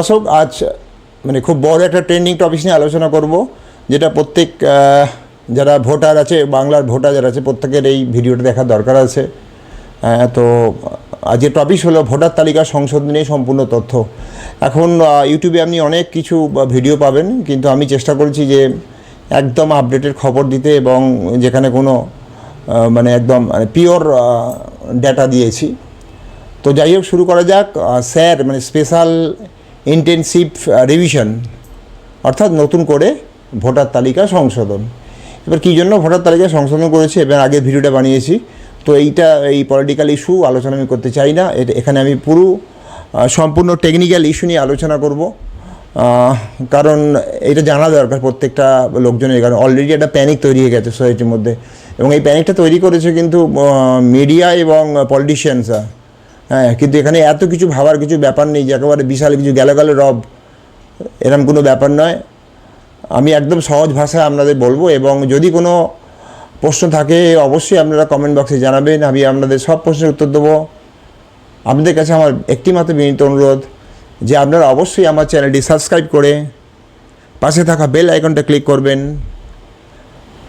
দর্শক, আজ মানে খুব বড় একটা ট্রেন্ডিং টপিক নিয়ে আলোচনা করব, যেটা প্রত্যেক যারা ভোটার আছে, বাংলার ভোটার যারা আছে, প্রত্যেকের এই ভিডিওটা দেখার দরকার আছে। তো আজকের টপিক হলো ভোটার তালিকা সংশোধন সম্পূর্ণ তথ্য। এখন ইউটিউবে আপনি অনেক কিছু ভিডিও পাবেন, কিন্তু আমি চেষ্টা করেছি যে একদম আপডেটের খবর দিতে এবং যেখানে কোনো মানে একদম পিওর ডেটা দিয়েছি। তো যাই হোক, শুরু করা যাক। স্যার মানে স্পেশাল ইন্টেনসিভ রিভিশন অর্থাৎ নতুন করে ভোটার তালিকা সংশোধন। এবার কী জন্য ভোটার তালিকা সংশোধন করেছে? এবার আগে ভিডিওটা বানিয়েছি। তো এইটা, এই পলিটিক্যাল ইস্যু আলোচনা আমি করতে চাই না। এখানে আমি পুরো সম্পূর্ণ টেকনিক্যাল ইস্যু নিয়ে আলোচনা করব। কারণ এটা জানা দরকার প্রত্যেকটা লোকজনের, কারণ অলরেডি একটা প্যানিক তৈরি হয়ে গেছে সোসাইটির মধ্যে। এবং এই প্যানিকটা তৈরি করেছে কিন্তু মিডিয়া এবং পলিটিশিয়ানসরা হ্যাঁ কিন্তু এখানে এত কিছু ভাবার কিছু ব্যাপার নেই যে একেবারে বিশাল কিছু গেল গেল রব। এরম কোনো ব্যাপার নয়। আমি একদম সহজ ভাষায় আপনাদের বলব এবং যদি কোনো প্রশ্ন থাকে, অবশ্যই আপনারা কমেন্ট বক্সে জানাবেন। আমি আপনাদের সব প্রশ্নের উত্তর দেবো। আপনাদের কাছে আমার একটি মাত্র বিনীত অনুরোধ যে আপনারা অবশ্যই আমার চ্যানেলটি সাবস্ক্রাইব করে পাশে থাকা বেল আইকনটা ক্লিক করবেন।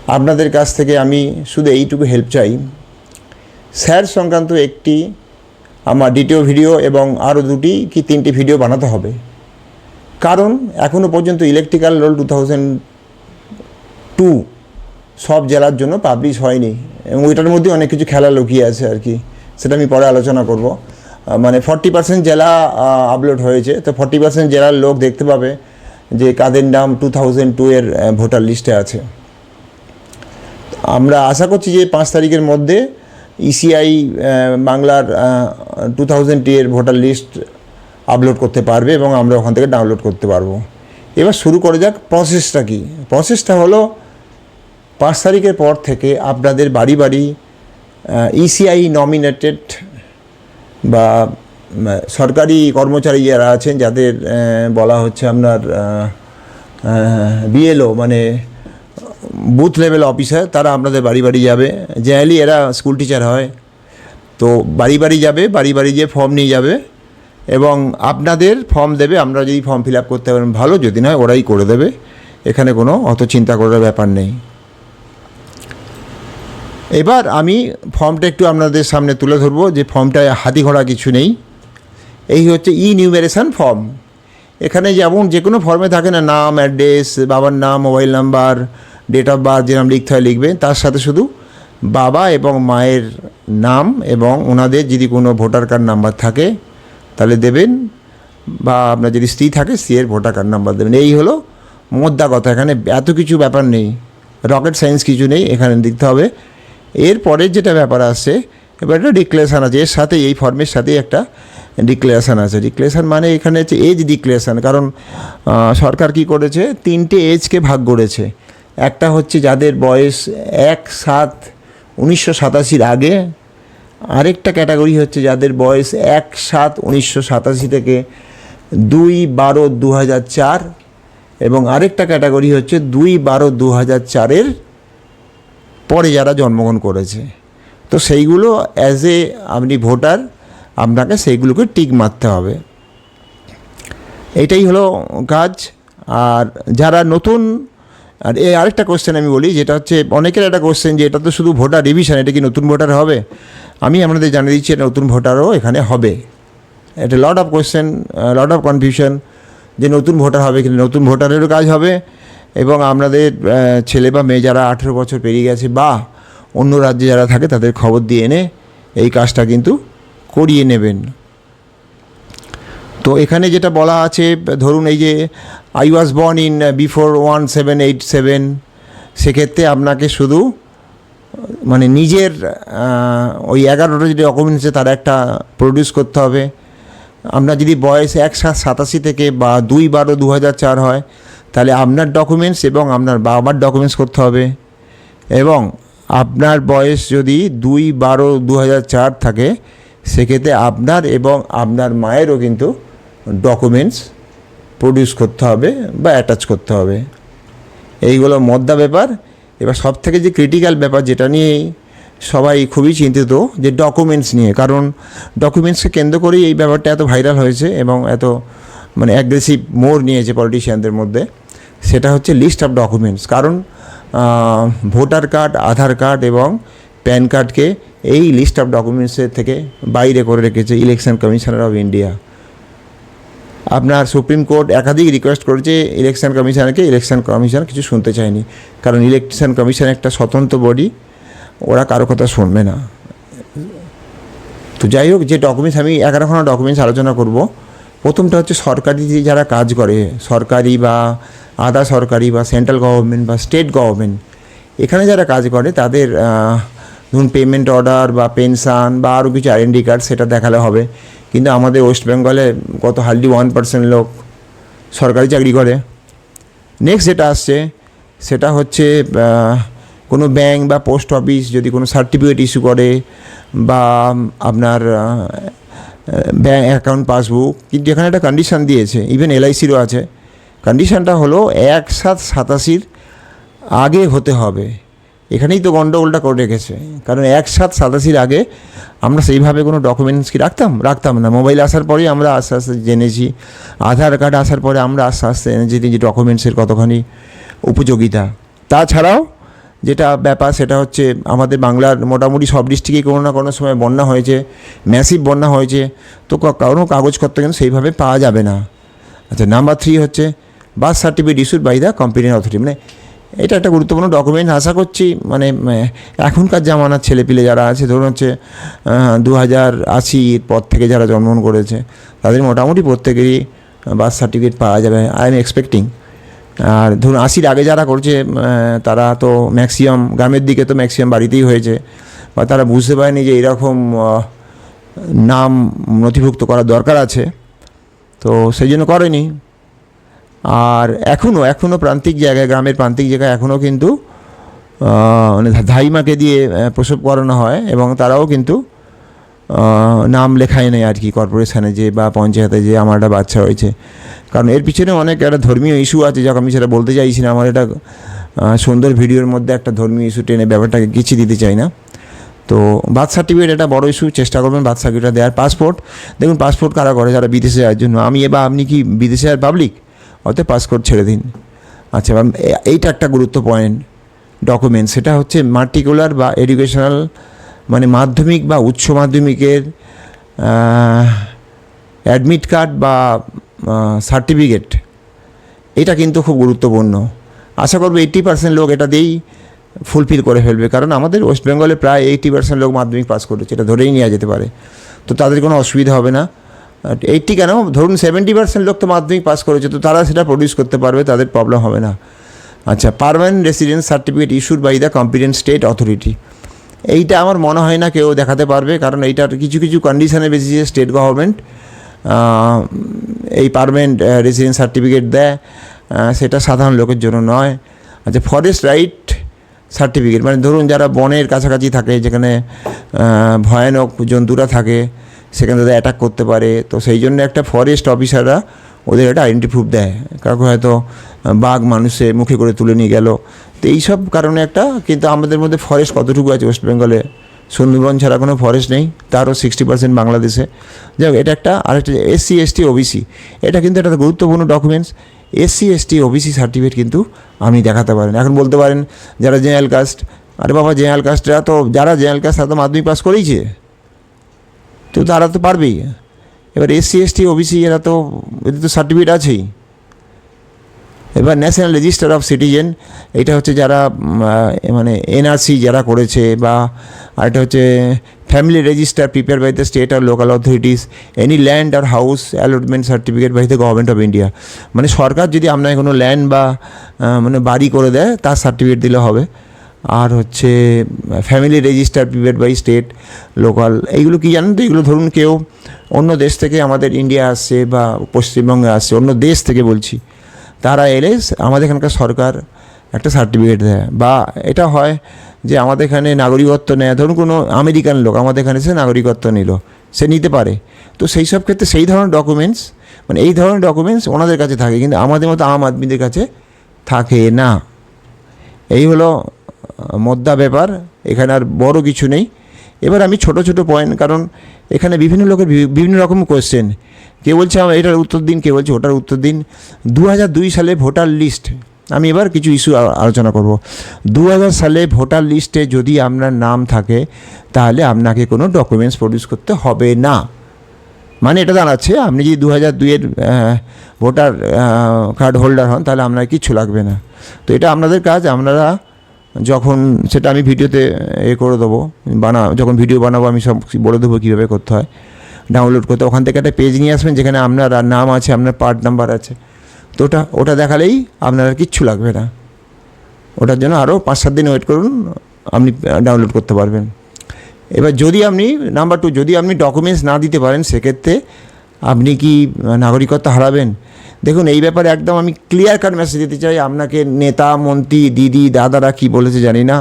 আপনাদের কাছ থেকে আমি শুধু এইটুকু হেল্প চাই। স্যার সংক্রান্ত একটি আমার দ্বিতীয় ভিডিও এবং আরও দুটি কি তিনটি ভিডিও বানাতে হবে। কারণ এখনও পর্যন্ত electrical roll two thousand two সব জেলার জন্য পাবলিশ হয়নি এবং ওইটার মধ্যে অনেক কিছু খেলা লুকিয়ে আছে আর কি। সেটা আমি পরে আলোচনা করব। মানে ফর্টি পার্সেন্ট জেলা আপলোড হয়েছে। তো ফর্টি পার্সেন্ট জেলার লোক দেখতে পাবে যে কাদের নাম টু থাউজেন্ড টু এর ভোটার লিস্টে আছে। আমরা আশা করছি যে পাঁচ তারিখের মধ্যে ইসিআই বাংলার টু থাউজেন্ড এর ভোটার লিস্ট আপলোড করতে পারবে এবং আমরা ওখান থেকে ডাউনলোড করতে পারব। এবার শুরু করে যাক প্রসেসটা কি? প্রসেসটা হলো, পাঁচ তারিখের পর থেকে আপনাদের বাড়ি বাড়ি ইসিআই নমিনেটেড বা সরকারি কর্মচারী যারা আছেন, যাদের বলা হচ্ছে আপনার বিএলও মানে বুথ লেভেল অফিসার তারা আপনাদের বাড়ি বাড়ি যাবে। জেনারেলি এরা স্কুল টিচার হয়। তো বাড়ি বাড়ি যাবে, বাড়ি বাড়ি গিয়ে ফর্ম নিয়ে যাবে এবং আপনাদের ফর্ম দেবে, আমরা যদি ফর্ম ফিল আপ করতে পারেন ভালো, যদি নয় ওরাই করে দেবে। এখানে কোনো অত চিন্তা করার ব্যাপার নেই। এবার আমি ফর্মটা একটু আপনাদের সামনে তুলে ধরবো যে ফর্মটায় হাতি ঘোড়া কিছু নেই। এই হচ্ছে ই নিউমেরেশন ফর্ম এখানে যেমন যে কোনো ফর্মে থাকে না, নাম অ্যাড্রেস বাবার নাম mobile number date of birth যেরকম লিখতে হয় লিখবেন তার সাথে শুধু বাবা এবং মায়ের নাম এবং ওনাদের যদি কোনো ভোটার কার্ড নাম্বার থাকে, তাহলে দেবেন। বা আপনার যদি স্ত্রী থাকে স্ত্রীর ভোটার কার্ড নাম্বার দেবেন। এই হলো মোদ্দা কথা, এখানে এত কিছু ব্যাপার নেই। রকেট সায়েন্স কিছু নেই, এখানে লিখতে হবে। এরপরের যেটা ব্যাপার আসছে এবার একটা ডিক্লেরেশান আছে, এর সাথে, এই ফর্মের সাথেই একটা ডিক্লেরেশান আছে। ডিক্লেরেশান মানে এখানে হচ্ছে এজ ডিক্লেরেশান কারণ সরকার কি করেছে? তিনটে এজকে ভাগ করেছে। একটা হচ্ছে যাদের বয়স এক সাত উনিশশো সাতাশির আগে, আরেকটা ক্যাটাগরি হচ্ছে যাদের বয়স এক সাত উনিশশো সাতাশি থেকে দুই বারো দু হাজার চার এবং আরেকটা ক্যাটাগরি হচ্ছে দুই বারো দু হাজার চারের পরে যারা জন্মগ্রহণ করেছে। তো সেইগুলো অ্যাজ এ আপনি ভোটার আপনাকে সেইগুলোকে টিক মারতে হবে। এটাই হলো কাজ। আর যারা নতুন আর এই আরেকটা কোশ্চেন আমি বলি, যেটা হচ্ছে অনেকের একটা কোশ্চেন যে, এটা তো শুধু ভোটার রিভিশন এটা কি নতুন ভোটার হবে? আমি আপনাদের জানিয়ে দিচ্ছি, এটা নতুন ভোটারও এখানে হবে। এটা lot of question lot of confusion যে নতুন ভোটার হবে কিন্তু নতুন ভোটারেরও কাজ হবে এবং আপনাদের ছেলে বা মেয়ে যারা আঠেরো বছর পেরিয়ে গেছে বা অন্য রাজ্যে যারা থাকে, তাদের খবর দিয়ে এনে এই কাজটা কিন্তু করিয়ে নেবেন। তো এখানে যেটা বলা আছে, ধরুন এই যে I was born in before one seven eight seven সেক্ষেত্রে আপনাকে শুধু মানে নিজের ওই এগারোটা যদি ডকুমেন্টস তার একটা প্রডিউস করতে হবে। আপনার যদি বয়স এক সাত সাতাশি থেকে বা দুই বারো দু হাজার চার হয়, তাহলে আপনার ডকুমেন্টস এবং আপনার বাবার ডকুমেন্টস করতে হবে। এবং আপনার বয়স যদি দুই বারো দু হাজার চার থাকে, সেক্ষেত্রে আপনার এবং আপনার মায়েরও কিন্তু ডকুমেন্টস প্রডিউস করতে হবে বা অ্যাটাচ করতে হবে। এইগুলো মদ্দা ব্যাপার। এবার সব থেকে যে ক্রিটিক্যাল ব্যাপার যেটা নিয়ে সবাই খুবই চিন্তিত, যে ডকুমেন্টস নিয়ে। কারণ ডকুমেন্টসকে কেন্দ্র করেই এই ব্যাপারটা এত ভাইরাল হয়েছে এবং এত মানে অ্যাগ্রেসিভ মোড় নিয়েছে পলিটিশিয়ানদের মধ্যে। সেটা হচ্ছে লিস্ট অফ ডকুমেন্টস কারণ ভোটার কার্ড আধার কার্ড এবং প্যান কার্ডকে এই লিস্ট অফ ডকুমেন্টসের থেকে বাইরে করে রেখেছে ইলেকশন কমিশনার অফ ইন্ডিয়া আপনার সুপ্রিম কোর্ট একাধিক রিকোয়েস্ট করেছে ইলেকশন কমিশনকে ইলেকশন কমিশন কিছু শুনতে চায়নি কারণ ইলেকশন কমিশন একটা স্বতন্ত্র বডি ওরা কারও কথা শুনবে না। তো যাই হোক, যে ডকুমেন্টস আমি এগারোখানা ডকুমেন্টস আলোচনা করব। প্রথমটা হচ্ছে সরকারি যারা কাজ করে, সরকারি বা আধা সরকারি বা সেন্ট্রাল গভর্নমেন্ট বা স্টেট গভর্নমেন্ট এখানে যারা কাজ করে, তাদের ধরুন পেমেন্ট অর্ডার বা পেনশন বা আরও কিছু আইডেন্টি কার্ড সেটা দেখালে হবে। কিন্তু আমাদের ওয়েস্ট বেঙ্গলে কত হার্ডলি ওয়ান পার্সেন্ট লোক সরকারি চাকরি করে। নেক্সট যেটা আসছে, সেটা হচ্ছে কোনো ব্যাংক বা পোস্ট অফিস যদি কোনো সার্টিফিকেট ইস্যু করে বা আপনার ব্যাঙ্ক অ্যাকাউন্ট পাসবুক কিন্তু এখানে একটা কন্ডিশন দিয়েছে ইভেন এলআইসিরও আছে। কন্ডিশনটা হলো এক সাত সাতাশির আগে হতে হবে। এখানেই তো গণ্ডগোলটা করে রেখেছে। কারণ এক সাত সাতাশির আগে আমরা সেইভাবে কোনো ডকুমেন্টস কি রাখতাম? রাখতাম না। মোবাইল আসার পরেই আমরা আস্তে আস্তে জেনেছি। আধার কার্ড আসার পরে আমরা আস্তে আস্তে জেনেছি যে ডকুমেন্টসের কতখানি উপযোগিতা। তাছাড়াও যেটা ব্যাপার সেটা হচ্ছে আমাদের বাংলার মোটামুটি সব ডিস্ট্রিক্টে কোনো না কোনো সময় বন্যা হয়েছে ম্যাসিভ বন্যা হয়েছে। তো কা- কারও কাগজপত্র কিন্তু সেইভাবে পাওয়া যাবে না। আচ্ছা নাম্বার থ্রি হচ্ছে birth certificate issued by the competent authority মানে এটা একটা গুরুত্বপূর্ণ ডকুমেন্ট আশা করছি মানে এখনকার জামানার ছেলেপিলে যারা আছে, ধরুন হচ্ছে দু হাজার আশির পর থেকে যারা জন্মগ্রহণ করেছে, তাদের মোটামুটি প্রত্যেকেরই বার্থ সার্টিফিকেট পাওয়া যাবে আই এম এক্সপেক্টিং আর ধরুন আশির আগে যারা করছে তারা তো ম্যাক্সিমাম গ্রামের দিকে তো ম্যাক্সিমাম বাড়িতেই হয়েছে, বা তারা বুঝতে পারেনি যে এরকম নাম নথিভুক্ত করার দরকার আছে, তো সেই জন্য করেনি। আর এখনও এখনও প্রান্তিক জায়গায়, গ্রামের প্রান্তিক জায়গায় এখনও কিন্তু মানে ধাইমাকে দিয়ে প্রসব করানো হয় এবং তারাও কিন্তু নাম লেখায় নেই আর কি কর্পোরেশনে যে বা পঞ্চায়েতে যে আমার একটা বাচ্চা হয়েছে। কারণ এর পিছনে অনেক একটা ধর্মীয় ইস্যু আছে যখন আমি সেটা বলতে চাইছি না। আমার এটা সুন্দর ভিডিওর মধ্যে একটা ধর্মীয় ইস্যু টেনে ব্যাপারটাকে কিছু দিতে চাই না। তো বার্থ সার্টিফিকেট একটা বড় ইস্যু চেষ্টা করবেন বার্থ সার্টিফিকেটটা দেওয়ার। পাসপোর্ট দেখুন পাসপোর্ট কারা করে, যারা বিদেশে যাওয়ার জন্য। আমি এবার, আপনি কি বিদেশে আর পাবলিক অতএব পাসপোর্ট ছেড়ে দিন। আচ্ছা এ- এইটা একটা গুরুত্ব পয়েন্ট ডকুমেন্ট সেটা হচ্ছে মার্টিকুলার বা এডুকেশনাল মানে মাধ্যমিক বা উচ্চ মাধ্যমিকের অ্যাডমিট কার্ড বা সার্টিফিকেট এটা কিন্তু খুব গুরুত্বপূর্ণ। আশা করব এইট্টি পার্সেন্ট লোক এটা দিয়েই ফুলফিল করে ফেলবে, কারণ আমাদের ওয়েস্ট বেঙ্গলে প্রায় এইট্টি পার্সেন্ট লোক মাধ্যমিক পাস করেছে, এটা ধরেই নেওয়া যেতে পারে। তো তাদের কোনো অসুবিধা হবে না। এইট্টি কেন? ধরুন সেভেন্টি পার্সেন্ট লোক তো মাধ্যমিক পাস করেছে, তো তারা সেটা প্রডিউস করতে পারবে, তাদের প্রবলেম হবে না। আচ্ছা permanent residence certificate issued by the competent state authority এইটা আমার মনে হয় না কেউ দেখাতে পারবে, কারণ এইটার কিছু কিছু কন্ডিশনে বেসিসে স্টেট গভর্নমেন্ট এই পারমানেন্ট রেসিডেন্স সার্টিফিকেট দেয় সেটা সাধারণ লোকের জন্য নয়। আচ্ছা ফরেস্ট রাইট সার্টিফিকেট মানে ধরুন যারা বনের কাছাকাছি থাকে, যেখানে ভয়ানক জন্তুরা থাকে সেখানে তাদের অ্যাটাক করতে পারে। তো সেই জন্য একটা ফরেস্ট অফিসাররা ওদের একটা আইডেন্টি প্রুফ দেয়। কাউকে হয়তো বাঘ মানুষে মুখে করে তুলে নিয়ে গেল। তো এইসব কারণে একটা কিন্তু আমাদের মধ্যে ফরেস্ট কতটুকু আছে ওয়েস্ট বেঙ্গলে সুন্দরবন ছাড়া কোনো ফরেস্ট নেই, তারও সিক্সটি পার্সেন্ট বাংলাদেশে। যাই হোক, এটা একটা আরেকটা এসসি এসটি ওবিসি এটা কিন্তু একটা গুরুত্বপূর্ণ documents SC ST OBC certificate কিন্তু আপনি দেখাতে পারেন এখন বলতে পারেন, যারা জেনারেল কাস্ট আরে বাবা জেনারেল কাস্টরা তো, যারা জেনারেল কাস্ট তারা তো মাধ্যমিক পাস করেইছে। তো তারা তো পারবেই এবার এসসি, এসটি, ওবিসি, এরা তো, এদের তো সার্টিফিকেট আছেই। এবার ন্যাশনাল রেজিস্টার অফ সিটিজেন এটা হচ্ছে যারা মানে এনআরসি যারা করেছে বা আরেকটা হচ্ছে family register prepare by the state or local authorities any land or house allotment certificate by the government of India মানে সরকার যদি আপনাকে কোনো ল্যান্ড বা মানে বাড়ি করে দেয়, তার সার্টিফিকেট দিলে হবে। আর হচ্ছে family register prepare by state local এইগুলো কি জানেন তো? এগুলো ধরুন কেউ অন্য দেশ থেকে আমাদের ইন্ডিয়া আসছে বা পশ্চিমবঙ্গে আসছে, অন্য দেশ থেকে বলছি, তারা এলে আমাদের এখানকার সরকার একটা সার্টিফিকেট দেয়। বা এটা হয় যে আমাদের এখানে নাগরিকত্ব নেয়। ধরুন কোনো আমেরিকান লোক আমাদের এখানে সে নাগরিকত্ব নিল, সে নিতে পারে। তো সেই সব ক্ষেত্রে সেই ধরনের ডকুমেন্টস মানে এই ধরনের ডকুমেন্টস ওনাদের কাছে থাকে, কিন্তু আমাদের মতো আম আদমিদের কাছে থাকে না। এই হলো মোদ্দা ব্যাপার, এখানে আর বড় কিছু নেই। এবার আমি ছোট ছোট পয়েন্ট কারণ এখানে বিভিন্ন লোকের বিভিন্ন রকম কোয়েশ্চেন কে বলছে আমার এটার উত্তর দিন, কে বলছে ওটার উত্তর দিন। দু হাজার দুই সালে ভোটার লিস্ট আমি এবার কিছু ইস্যু আলোচনা করব। দু হাজার সালে ভোটার লিস্টে যদি আপনার নাম থাকে, তাহলে আপনাকে কোনো ডকুমেন্টস প্রডিউস করতে হবে না। মানে এটা দাঁড়াচ্ছে, আপনি যদি দু হাজার দুইয়ের ভোটার কার্ড হোল্ডার হন, তাহলে আপনার কিচ্ছু লাগবে না। তো এটা আপনাদের কাজ, আপনারা যখন সেটা আমি ভিডিওতে এ করে দেবো, বানা, যখন ভিডিও বানাবো আমি সব বলে দেবো কীভাবে করতে হয় ডাউনলোড করতে। ওখান থেকে একটা পেজ নিয়ে আসবেন যেখানে আপনার নাম আছে, আপনার পার্ট নাম্বার আছে। তো ওটা ওটা দেখালেই আপনার আর কিচ্ছু লাগবে না। ওটার জন্য আরও পাঁচ সাত দিন ওয়েট করুন, আপনি ডাউনলোড করতে পারবেন। এবার যদি আপনি নাম্বার টু যদি আপনি ডকুমেন্টস না দিতে পারেন, সেক্ষেত্রে আপনি কি নাগরিকত্ব হারাবেন? দেখুন, এই ব্যাপারে একদম আমি ক্লিয়ার কাট মেসেজ দিতে চাই। আপনাকে নেতা, মন্ত্রী, দিদি, দাদারা কি বলেছে জানি না।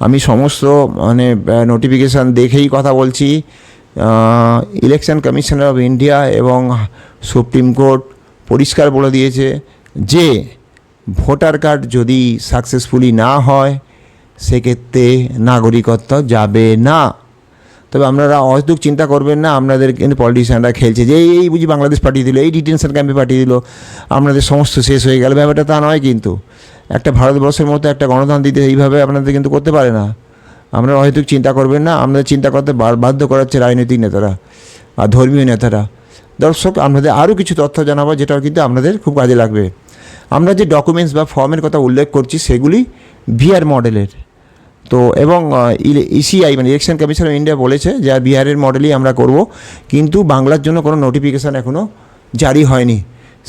আমি সমস্ত মানে নোটিফিকেশান দেখেই কথা বলছি। ইলেকশন কমিশনার অফ ইন্ডিয়া এবং সুপ্রিম কোর্ট পরিষ্কার বলে দিয়েছে যে ভোটার কার্ড যদি সাকসেসফুলি না হয়, সেক্ষেত্রে নাগরিকত্ব যাবে না। তবে আপনারা অহেতুক চিন্তা করবেন না, আপনাদের কিন্তু পলিটিশিয়ানরা খেলছে। যে এই বুঝি বাংলাদেশ পাঠিয়ে দিল, এই ডিটেনশন ক্যাম্পে পাঠিয়ে দিল, আপনাদের সমস্ত শেষ হয়ে গেল। ব্যাপারটা তা নয় কিন্তু। একটা ভারতবর্ষের মতো একটা গণতন্ত্র দিতে এইভাবে আপনাদের কিন্তু করতে পারে না। আপনারা অহেতুক চিন্তা করবেন না, আপনাদের চিন্তা করতে বাধ্য করাচ্ছে রাজনৈতিক নেতারা আর ধর্মীয় নেতারা। দর্শক, আপনাদের আরও কিছু তথ্য জানাব যেটা কিন্তু আপনাদের খুব কাজে লাগবে। আমরা যে ডকুমেন্টস বা ফর্মের কথা উল্লেখ করছি, সেগুলি ভিআর মডেলের তো এবং ইসিআই মানে ইলেকশন কমিশন অফ ইন্ডিয়া বলেছে যে বিহারের মডেলই আমরা করব। কিন্তু বাংলার জন্য কোনো নোটিফিকেশান এখনও জারি হয়নি।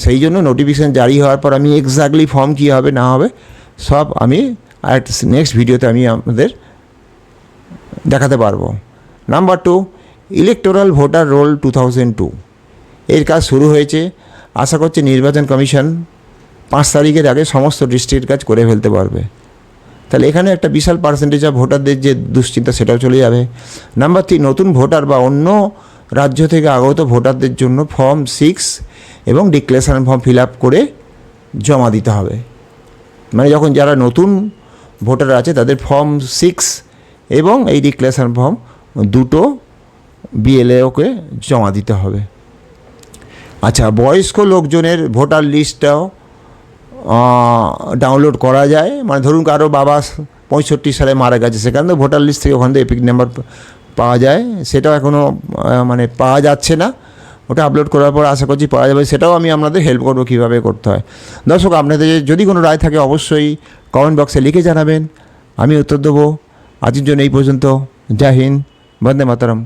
সেই জন্য নোটিফিকেশান জারি হওয়ার পর আমি এক্স্যাক্টলি ফর্ম কী হবে, না হবে, সব আমি আর নেক্সট ভিডিওতে আমি আপনাদের দেখাতে পারব। Number two electoral voter roll two thousand two এর কাজ শুরু হয়েছে। আশা করছি নির্বাচন কমিশন পাঁচ তারিখের আগে সমস্ত ডিস্ট্রিক্টের কাজ করে ফেলতে পারবে। তাহলে এখানে একটা বিশাল পার্সেন্টেজ অফ ভোটারদের যে দুশ্চিন্তা সেটাও চলে যাবে। নাম্বার থ্রি নতুন ভোটার বা অন্য রাজ্য থেকে আগত ভোটারদের জন্য ফর্ম সিক্স এবং ডিক্লারেশন ফর্ম ফিল আপ করে জমা দিতে হবে। মানে যখন যারা নতুন ভোটার আছে, তাদের ফর্ম সিক্স এবং এই ডিক্লারেশন ফর্ম দুটো বিএলএওকে জমা দিতে হবে। আচ্ছা বয়স্ক লোকজনের ভোটার লিস্টটাও ডাউনলোড করা যায়। মানে ধরুন কারও বাবা পঁয়ষট্টি সালে মারা গেছে, সেখানে তো ভোটার লিস্ট থেকে ওখান থেকে এপিক নাম্বার পাওয়া যায়। সেটাও এখনও মানে পাওয়া যাচ্ছে না। ওটা আপলোড করার পর আশা করছি পাওয়া যাবে, সেটাও আমি আপনাদের হেল্প করব কীভাবে করতে হয়। দর্শক, আপনাদের যদি কোনো রায় থাকে অবশ্যই কমেন্ট বক্সে লিখে জানাবেন। আমি উত্তর দেবো। আজকের জন্য এই পর্যন্ত। জয় হিন্দ, বন্দে মাতারম।